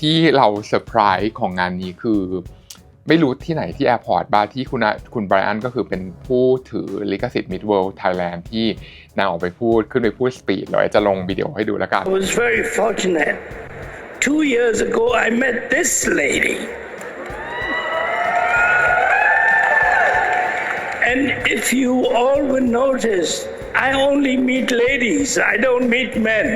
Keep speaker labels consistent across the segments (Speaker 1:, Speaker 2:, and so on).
Speaker 1: ที่เราเซอร์ไพรส์ของงานนี้คือ ไม่รู้ที่ไหนที่แอร์พอร์ตบ้างที่คุณคุณไบรอันก็คือเป็นผู้ถือลิขสิทธิ์ Mid World Thailand ที่นางออกไปพูดขึ้นไปพูดสปีดเราจะลงวิดีโอให้ดูแล้วกัน
Speaker 2: I was very fortunate. Two years ago, I met this lady. And if you all will notice, I only meet ladies, I don't meet men.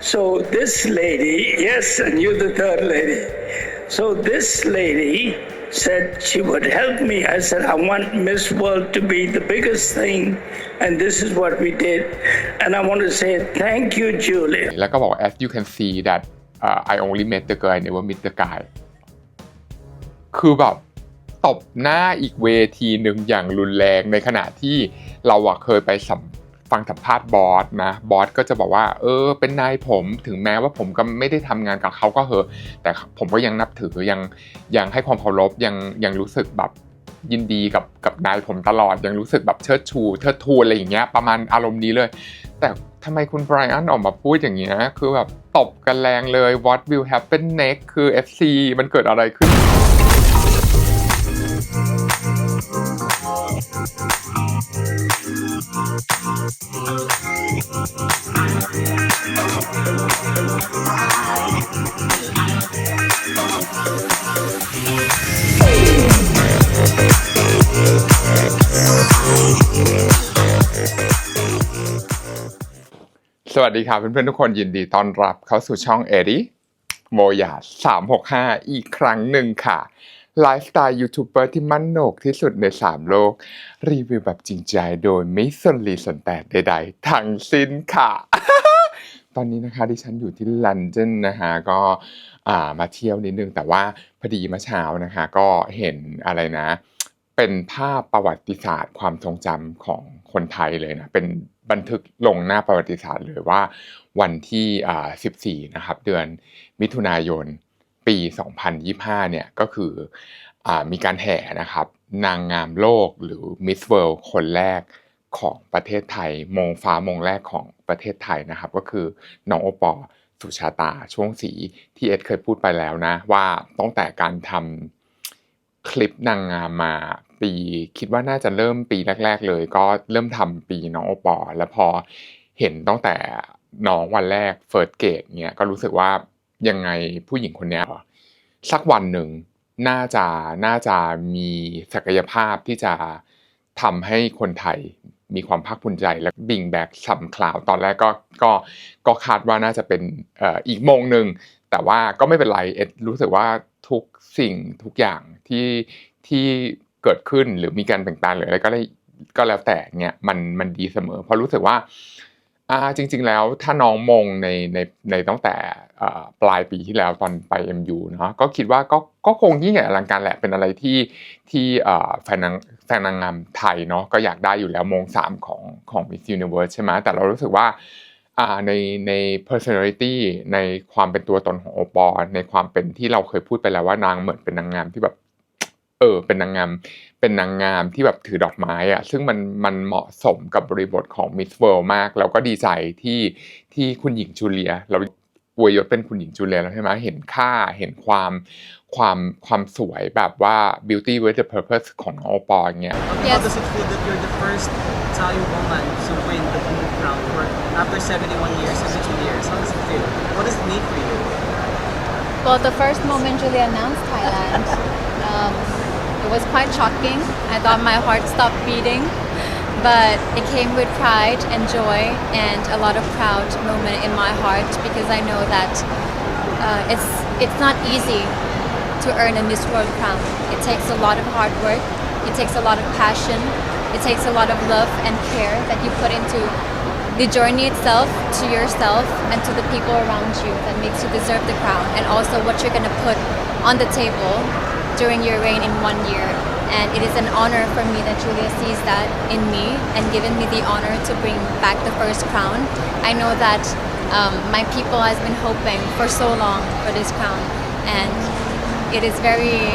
Speaker 2: So this lady, yes, and you're the third lady. So this lady said she would help me. I said, I want Miss World to be the biggest thing, and this is what we did. And I want to say thank you, Julie.
Speaker 1: แล้วก็บอก as you can see that uh, I only met the girl I never meet the guy คือแบบตบหน้าอีกเวทีหนึ่งอย่างรุนแรงในขณะที่เราอะเคยไปสัม ฟังสัมภาษณ์บอสนะบอสก็จะบอกว่า เออ เป็นนายผมถึงแม้ว่าผมก็ไม่ได้ทำงานกับเขาก็เหอะ แต่ผมก็ยังนับถือยังยังให้ความเคารพยังยังรู้สึกแบบยินดีกับกับนายผมตลอดยังรู้สึกแบบเชิดชูเทิดทูนอะไรอย่างเงี้ยประมาณอารมณ์นี้เลย แต่ทำไมคุณไบรอันออกมาพูดอย่างเงี้ยคือแบบตบกันแรงเลย what will happen next คือ FC มันเกิดอะไรขึ้น วัสดีครับเพื่อนๆทุกคนยินดีต้อนรับเข้าสู่ช่องเอริโมยา365อีกครั้งหนึ่งค่ะ ไลฟ์สไตล์ยูทูบเบอร์ที่มั่นโหนกที่สุดใน3โลก รีวิวแบบจริงใจโดยไม่สนลีสนแต่ใดๆ ทั้งสิ้นค่ะ ตอนนี้นะคะดิฉันอยู่ที่ลอนดอนนะคะก็มาเที่ยวนิดนึง แต่ว่าพอดีเมื่อเช้านะคะ ก็เห็นอะไรนะ เป็นภาพประวัติศาสตร์ความทรงจำของคนไทยเลยนะเป็น บันทึกลงหน้าประวัติศาสตร์เลยว่าวันที่ 14 นะครับ เดือนมิถุนายนปี 2025 เนี่ยก็คืออมีการแห่นะครับ นางงามโลกหรือ Miss World คนแรกของประเทศไทย มงฟ้ามงแรกของประเทศไทยนะครับ ก็คือน้องโอปอสุชาตาช่วงสีที่เอสเคยพูดไปแล้วนะ ว่าตั้งแต่การทำคลิปนางงามมา ปี คิดว่าน่าจะเริ่มปีแรก ๆ เลย ก็เริ่มทำปีน้องโอปอล์แล้วพอเห็นตั้งแต่น้องวันแรกเฟิร์สเกตเนี่ยก็รู้สึกว่ายังไงผู้หญิงคนนี้สักวันหนึ่งน่าจะน่าจะมีศักยภาพที่จะทำให้คนไทยมีความภาคภูมิใจและบิงแบ็กซัมคลาวตอนแรกก็ก็ก็คาดว่าน่าจะเป็นอีกโมงหนึ่งแต่ว่าก็ไม่เป็นไรเอ็ดรู้สึกว่าทุกสิ่งทุกอย่างที่ที่ เกิดขึ้นหรือมีการเปลี่ยนแปลงหรืออะไรก็ได้ก็แล้วแต่เนี่ยมันมันดีเสมอเพราะรู้สึกว่าอ่าจริง ๆ แล้วถ้าน้องมงในในในตั้งแต่ปลายปีที่แล้วตอนไป MU เนาะก็คิดว่าก็ก็คงยิ่งใหญ่อลังการแหละเป็นอะไรที่ที่แฟนนางแฟนนางงามไทยเนาะก็อยากได้อยู่แล้วมงสามของของ Miss Universe ใช่ไหมแต่เรารู้สึกว่าอ่าในใน personality ในความเป็นตัวตนของโอปอลในความเป็นที่เราเคยพูดไปแล้วว่านางเหมือนเป็นนางงามที่แบบ เออเป็นนางงามเป็นนางงามที่แบบถือดอกไม้อะซึ่งมันมันเหมาะสมกับบริบทของ Miss World มาก แล้วก็ดีใจที่ที่คุณหญิงจูเลีย เราอวยยศเป็นคุณหญิงจูเลียแล้วใช่ไหมเห็นค่าเห็นความความความสวยแบบว่า beauty with the purpose ของน้องโอปอล์อย่างเงี้ย
Speaker 3: How
Speaker 4: Yes.
Speaker 3: does it feel that you're the first Thai woman to win the Blue Crown for after 71 years, 72 years? How does it feel? What does it mean for you?
Speaker 4: Well, the first moment Julia announced Thailand, um, it was quite shocking. I thought my heart stopped beating, but it came with pride and joy and a lot of proud moment in my heart because I know that uh, it's it's not easy to earn a Miss World crown. It takes a lot of hard work. It takes a lot of passion. It takes a lot of love and care that you put into the journey itself to yourself and to the people around you that makes you deserve the crown and also what you're going to put on the table during your reign in one year and it is an honor for me that Julia sees that in me and given me the honor to bring back the first crown I know that um, my people has been hoping for so long for this crown and it is very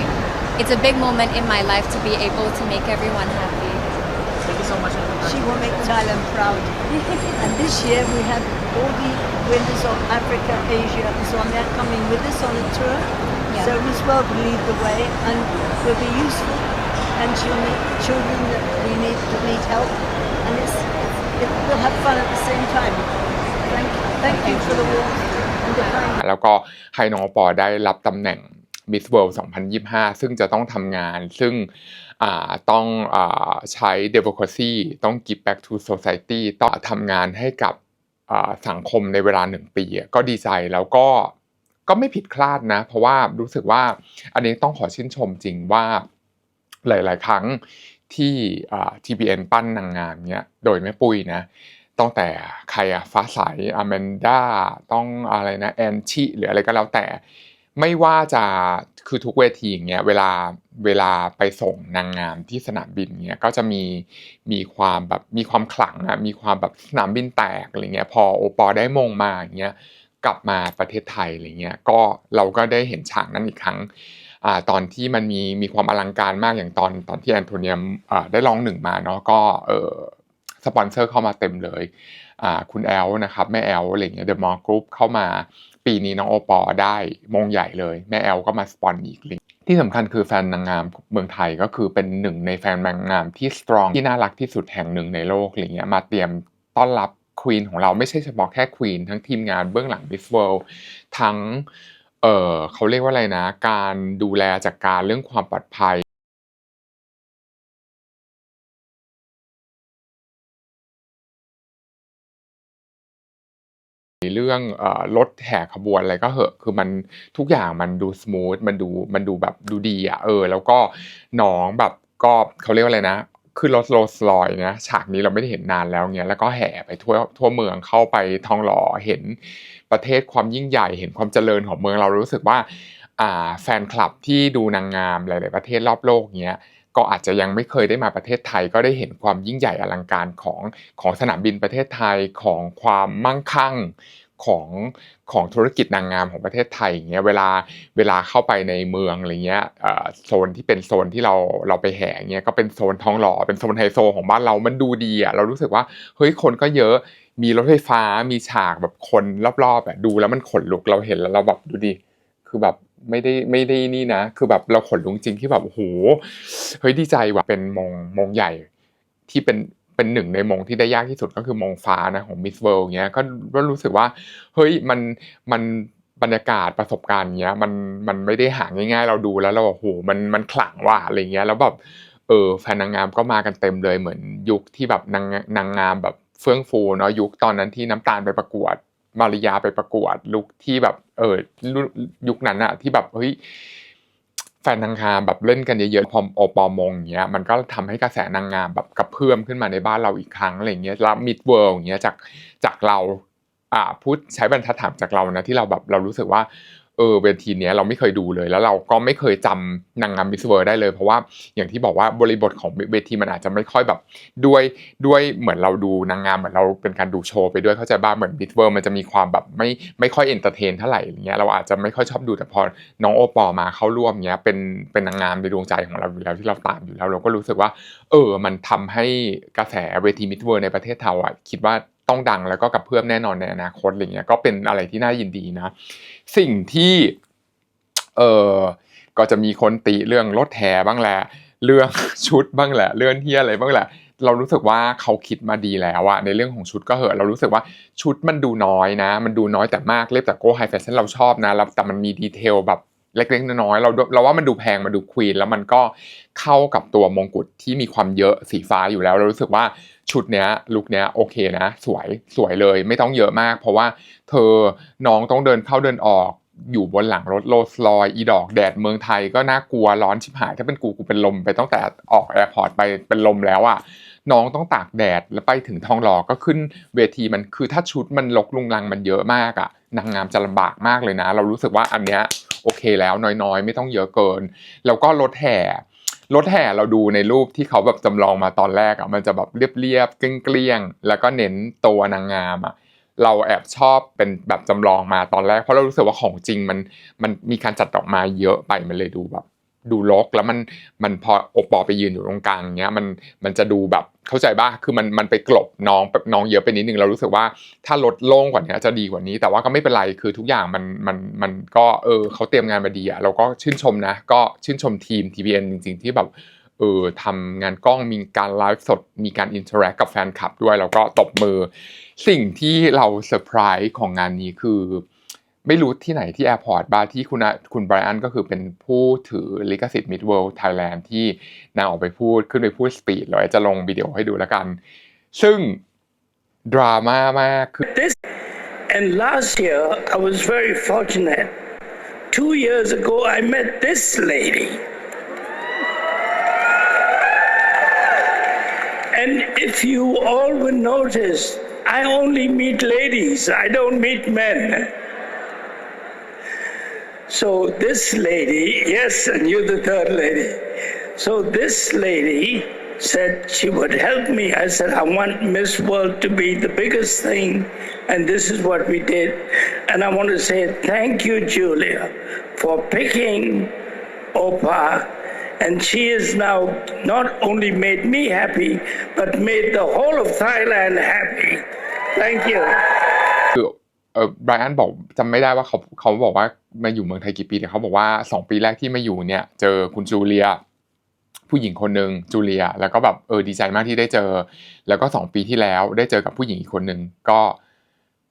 Speaker 4: it's a big moment in my life to be able to make everyone happy
Speaker 3: Thank you so much.
Speaker 5: She will make Thailand proud. and this year we have all the winners of Africa, Asia, and so on. They're coming with us on a tour.
Speaker 4: Yeah.
Speaker 5: So Miss World will lead the way and will be useful. And she'll meet children that we need that need help. And it's, it's it, we'll have fun at the same time. Thank, thank you for the warmth and the kindness.
Speaker 1: แล้วก็ให้น้องปอได้รับตำแหน่ง Miss World 2025 ซึ่งจะต้องทำงาน ซึ่งอ่าต้องอาใช้ democracy ต้อง give back to society ต้องทำงานให้กับอ่าสังคมในเวลาหนึ่งปีอะก็ดีใจแล้วก็ ก็ไม่ผิดพลาดนะ เพราะว่ารู้สึกว่าอันนี้ต้องขอชื่นชมจริงว่าหลาย ๆ ครั้งที่ TBN ปั้นนางงามเนี้ยโดยแม่ปุ้ยนะตั้งแต่ใครอะฟ้าใสอแมนด้าต้องอะไรนะแอนชิหรืออะไรก็แล้วแต่ ไม่ว่าจะคือทุกเวทีอย่างเงี้ยเวลาเวลาไปส่งนางงามที่สนามบินเงี้ยก็จะมีมีความแบบมีความขลังอะมีความแบบสนามบินแตกอะไรเงี้ยพอโอปอได้มงมาอย่างเงี้ย กลับมาประเทศไทยอะไรเงี้ยก็เราก็ได้เห็นฉากนั้นอีกครั้งอตอนที่มันมีมีความอลังการมากอย่างตอนตอนที่แอนโทเนียมอ่ได้ร้องหนึ่งมาเนาะก็เออสปอนเซอร์เข้ามาเต็มเลยคุณแอลนะครับแม่แอลอะไรเงี้ยเดอะมอลล์กรุ๊ปเข้ามาปีนี้น้องโอปอได้มงใหญ่เลย แม่แอลก็มาสปอนอีกลิงที่สำคัญคือแฟนนางงามเมืองไทยก็คือเป็นหนึ่งในแฟนนางงามที่สตรองที่น่ารักที่สุดแห่งหนึ่งในโลกอะไรเงี้ยมาเตรียมต้อนรับ ควีนของเราไม่ใช่เฉพาะแค่ควีนทั้งทีมงานเบื้องหลัง Miss World ทั้งเออเขาเรียกว่าอะไรนะ การดูแลจัดการเรื่องความปลอดภัยเรื่องเอ่อรถแห่ขบวนอะไรก็เหอะ คือมันทุกอย่างมันดูส o t h มันดูมันดูแบบดูดีอะเออ แล้วก็น้องแบบก็เขาเรียกว่าอะไรนะ คือรถโรส์รอยนะฉากนี้เราไม่ได้เห็นนานแล้วเงี้ยแล้วก็แห่ไปทั่วทั่วเมืองเข้าไปทองหล่อเห็นประเทศความยิ่งใหญ่เห็นความเจริญของเมืองเรารู้สึกว่าอ่าแฟนคลับที่ดูนางงามหลาย ๆ ประเทศรอบโลกเงี้ยก็อาจจะยังไม่เคยได้มาประเทศไทย ก็ได้เห็นความยิ่งใหญ่อลังการของของสนามบินประเทศไทยของความมั่งคั่ง ของของธุรกิจนางงามของประเทศไทยอย่างเงี้ยเวลาเวลาเข้าไปในเมืองอะไรเงี้ยโซนที่เป็นโซนที่เราเราไปแห่เงี้ยก็เป็นโซนทองหล่อเป็นโซนไฮโซของบ้านเรามันดูดีอะเรารู้สึกว่าเฮ้ยคนก็เยอะมีรถไฟฟ้ามีฉากแบบคนรอบๆอะดูแล้วมันขนลุกเราเห็นแล้วเราแบบดูดิคือแบบไม่ได้ไม่ได้นี่นะ คือแบบเราขนลุกจริงที่แบบโอ้โหเฮ้ยดีใจว่ะเป็นมงมงใหญ่ที่เป็น เป็นหนึ่งในมงที่ได้ยากที่สุดก็คือมงฟ้านะของ Miss World เงี้ยก็ก็รู้สึกว่าเฮ้ยมันมันบรรยากาศประสบการณ์เงี้ยมันมันไม่ได้หาง่ายๆ เราดูแล้วเราโอ้โหมันมันขลังว่ะอะไรเงี้ยแล้วแบบเออแฟนนางงามก็มากันเต็มเลยเหมือนยุคที่แบบนางนางงามแบบเฟื่องฟูเนาะยุคตอนนั้นที่น้ำตาลไปประกวดมาริยาไปประกวดลุคที่แบบเออยุคนั้นอะที่แบบเฮ้ย แฟนนางงามแบบเล่นกันเยอะๆพอโอปอมงอย่างเงี้ยมันก็ทำให้กระแสนางงามแบบกระเพื่อมขึ้นมาในบ้านเราอีกครั้งอะไรเงี้ยแล้วมิดเวิลด์อย่างเงี้ยจากจากเราอ่าพูดใช้บรรทัดฐานจากเรานะที่เราแบบเรารู้สึกว่า เออเวทีเนี้ยเราไม่เคยดูเลย แล้วเราก็ไม่เคยจำนางงามมิสเวิร์ได้เลย เพราะว่าอย่างที่บอกว่าบริบทของเวทีมันอาจจะไม่ค่อยแบบด้วยด้วยเหมือนเราดูนางงามเหมือนเราเป็นการดูโชว์ไปด้วยเข้าใจบ้างเหมือนบิทเวิร์มันจะมีความแบบไม่ไม่ค่อยเอนเตอร์เทนเท่าไหร่อย่างเงี้ยเราอาจจะไม่ค่อยชอบดูแต่พอน้องโอปอมาเข้าร่วมเงี้ยเป็นเป็นนางงามในดวงใจของเราอยู่แล้วที่เราตามอยู่แล้วเราก็รู้สึกว่า เออมันทำให้กระแสเวทีมิดเวิร์ในประเทศไทยอะคิดว่า ต้องดังแล้วก็กับเพื่อมแน่นอนในอนาคตอะไรเงี้ยก็เป็นอะไรที่น่ายินดีนะ สิ่งที่เออก็จะมีคนติเรื่องรถแห่บ้างแหละเรื่องชุดบ้างแหละ เรื่องเที่ยอะไรบ้างแหละ เรารู้สึกว่าเขาคิดมาดีแล้วอะในเรื่องของชุดก็เหอะเรารู้สึกว่าชุดมันดูน้อยนะ มันดูน้อยแต่มากเล็บแต่โก้ไฮแฟชั่นเราชอบนะแล้วแต่มันมีดีเทลแบบ เล็กๆน้อยๆเราเราว่ามันดูแพงมันดูควีนแล้วมันก็เข้ากับตัวมงกุฎที่มีความเยอะสีฟ้าอยู่แล้วเรารู้สึกว่าชุดเนี้ยลุคเนี้ยโอเคนะ สวยสวยเลยไม่ต้องเยอะมาก เพราะว่าเธอน้องต้องเดินเข้าเดินออกอยู่บนหลังรถโรลส์รอยอีดอกแดดเมืองไทยก็น่ากลัวร้อนชิบหาย ถ้าเป็นกูกูเป็นลมไปตั้งแต่ออกแอร์พอร์ตไปเป็นลมแล้วอะน้องต้องตากแดดแล้วไปถึงทองหล่อก็ขึ้นเวทีมันคือถ้าชุดมันลกลุงลังมันเยอะมากอะ นางงามจะลำบากมากเลยนะ เรารู้สึกว่าอันเนี้ยโอเคแล้วน้อยๆ ไม่ต้องเยอะเกิน แล้วก็รถแห่รถแห่เราดูในรูปที่เขาแบบจำลองมาตอนแรกอะมันจะแบบเรียบๆเกลี้ยงๆแล้วก็เน้นตัวนางงามอะเราแอบชอบเป็นแบบจำลองมาตอนแรก เพราะเรารู้สึกว่าของจริงมันมันมีการจัดดอกไม้เยอะไปมันเลยดูแบบ ดูรกแล้วมันมันพอโอปอไปยืนอยู่ตรงกลางเงี้ยมันมันจะดูแบบเข้าใจป่ะคือมันมันไปกลบน้องน้องเยอะไปนิดนึงเรารู้สึกว่าถ้าลดโล่งกว่านี้จะดีกว่านี้ แต่ว่าก็ไม่เป็นไรคือทุกอย่างมันมันมันก็เออเขาเตรียมงานมาดีอะเราก็ชื่นชมนะ ก็ชื่นชมทีม TVN จริง ๆ ที่แบบเออทำงานกล้องมีการไลฟ์สด มีการอินเทอร์แอคกับแฟนคลับด้วย แล้วก็ตบมือ สิ่งที่เราเซอร์ไพรส์ของงานนี้คือ ไม่รู้ที่ไหนที่แอร์พอร์ตบาร์ที่คุณคุณไบรอันก็คือเป็นผู้ถือลิขสิทธิ์มิดเวิลด์ไทยแลนด์ที่นางออกไปพูดขึ้นไปพูดสปีดเราจะลงวิดีโอให้ดูแล้วกัน ซึ่งดราม่ามากคือ
Speaker 2: This and last year I was very fortunate two years ago I met this lady and if you all will notice I only meet ladies I don't meet men So this lady, yes, and you're the third lady. So this lady said she would help me. I said, I want Miss World to be the biggest thing, and this is what we did. And I want to say thank you, Julia, for picking Opa. And she has now not only made me happy, but made the whole of Thailand happy. Thank you.
Speaker 1: เออไบรอันบอกจำไม่ได้ว่าเขาเขาบอกว่ามาอยู่เมืองไทยกี่ปีแต่เขาบอกว่าสองปีแรกที่มาอยู่เนี่ย เจอคุณจูเลีย ผู้หญิงคนหนึ่งจูเลีย แล้วก็แบบเออดีใจมากที่ได้เจอ แล้วก็สองปีที่แล้วได้เจอกับผู้หญิงอีกคนหนึ่งก็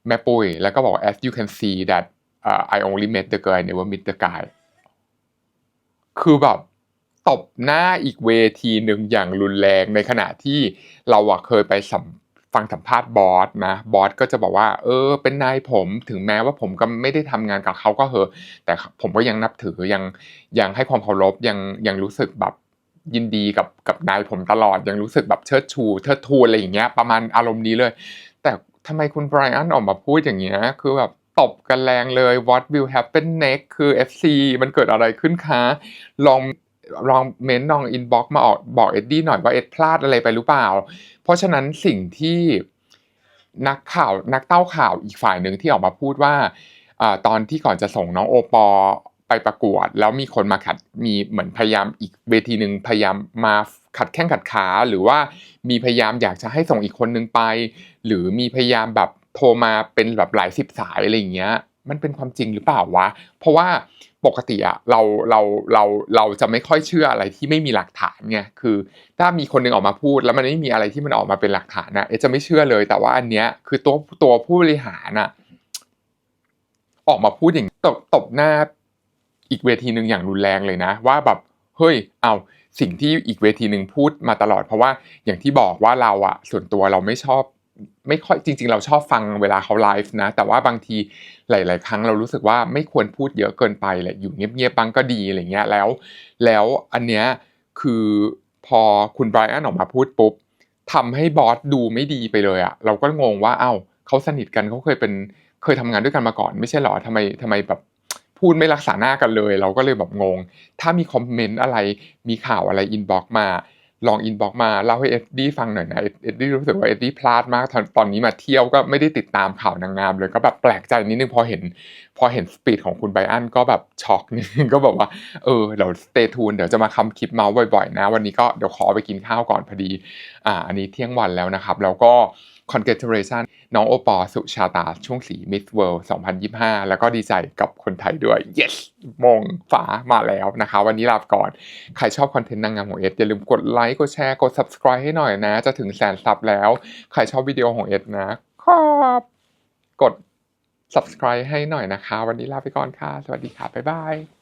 Speaker 1: แม่ปุ้ยแล้วก็บอก as you can see that uh, I only met the girl I never met the guy คือแบบตบหน้าอีกเวทีหนึ่งอย่างรุนแรงในขณะที่เราอะเคยไปสัม ฟังสัมภาษณ์บอสนะบอสก็จะบอกว่า เออ เป็นนายผมถึงแม้ว่าผมก็ไม่ได้ทำงานกับเขาก็เหอะ แต่ผมก็ยังนับถือยังยังให้ความเคารพยังยังรู้สึกแบบยินดีกับกับนายผมตลอดยังรู้สึกแบบเชิดชูเทิดทูนอะไรอย่างเงี้ยประมาณอารมณ์นี้เลย แต่ทำไมคุณไบรอันออกมาพูดอย่างเงี้ยคือแบบตบกันแรงเลย what will happen next คือ FC มันเกิดอะไรขึ้นคะลอง ลองเมนต์ลองอินบ็อกมาออกบอกเอ็ดดี้หน่อยว่าเอ็ดพลาดอะไรไปหรือเปล่า เพราะฉะนั้นสิ่งที่นักข่าวนักเต้าข่าวอีกฝ่ายหนึ่งที่ออกมาพูดว่าอาตอนที่ก่อนจะส่งน้องโอปอไปประกวด แล้วมีคนมาขัดมีเหมือนพยายามอีกเวทีหนึ่งพยายามมาขัดแข้งขัดขา หรือว่ามีพยายามอยากจะให้ส่งอีกคนนึงไป หรือมีพยายามแบบโทรมาเป็นแบบหลายสิบสายอะไรอย่างเงี้ย มันเป็นความจริงหรือเปล่าวะ เพราะว่าปกติอะเราเราเราเราจะไม่ค่อยเชื่ออะไรที่ไม่มีหลักฐานไงคือ ถ้ามีคนหนึงออกมาพูด แล้วมันไม่มีอะไรที่มันออกมาเป็นหลักฐานนะเอจะไม่เชื่อเลย แต่ว่าอันเนี้ยคือตัวตัวผู้บริหารอะออกมาพูดอย่างตบตบหน้าอีกเวทีหนึ่งอย่างรุนแรงเลยนะ ว่าแบบเฮ้ยเอาสิ่งที่อีกเวทีหนึ่งพูดมาตลอด เพราะว่าอย่างที่บอกว่าเราอะส่วนตัวเราไม่ชอบ ไม่ค่อยจริง ๆ เราชอบฟังเวลาเขาไลฟ์นะ แต่ว่าบางทีหลาย ๆ ครั้งเรารู้สึกว่าไม่ควรพูดเยอะเกินไปแหละอยู่เงียบๆบ้างก็ดีอะไรเงี้ยแล้ว แล้วอันเนี้ยคือพอคุณไบรอันออกมาพูดปุ๊บทำให้บอสดูไม่ดีไปเลยอะเราก็งงว่าเอ้าเขาสนิทกันเขาเคยเป็นเคยทำงานด้วยกันมาก่อน ไม่ใช่หรอทำไมทำไมแบบพูดไม่รักษาหน้ากันเลย เราก็เลยแบบงง ถ้ามีคอมเมนต์อะไรมีข่าวอะไรอินบ็อกมา ลองอินบ็อกมาเล่าให้เอ็ดดี้ฟังหน่อยนะเอ็ดดี้รู้สึกว่าเอ็ดดี้พลาดมากตอนตอนนี้มาเที่ยวก็ไม่ได้ติดตามข่าวนางงามเลยก็แบบแปลกใจนิดนึงพอเห็น พอเห็นสปีดของคุณไบอันก็แบบช็อกนิดนึงก็บอกว่าเออเดี๋ยวสเตทูนเดี๋ยวจะมาคำคลิปเมาส์บ่อยๆนะ วันนี้ก็เดี๋ยวขอไปกินข้าวก่อนพอดี อ่า อันนี้เที่ยงวันแล้วนะครับ แล้วก็ congratulation น้องโอปอล์สุชาตาช่วงสี Miss World 2025 แล้วก็ดีใจกับคนไทยด้วย yes มงฝามาแล้วนะคะ วันนี้ลาไปก่อน ใครชอบคอนเทนต์นางงามของเอสอย่าลืมกดไลค์กดแชร์กด subscribe ให้หน่อยนะ จะถึงแสนซับแล้ว ใครชอบวิดีโอของเอสนะขอบกด subscribe ให้หน่อยนะคะ วันนี้ลาไปก่อนค่ะ สวัสดีค่ะ บ๊ายบาย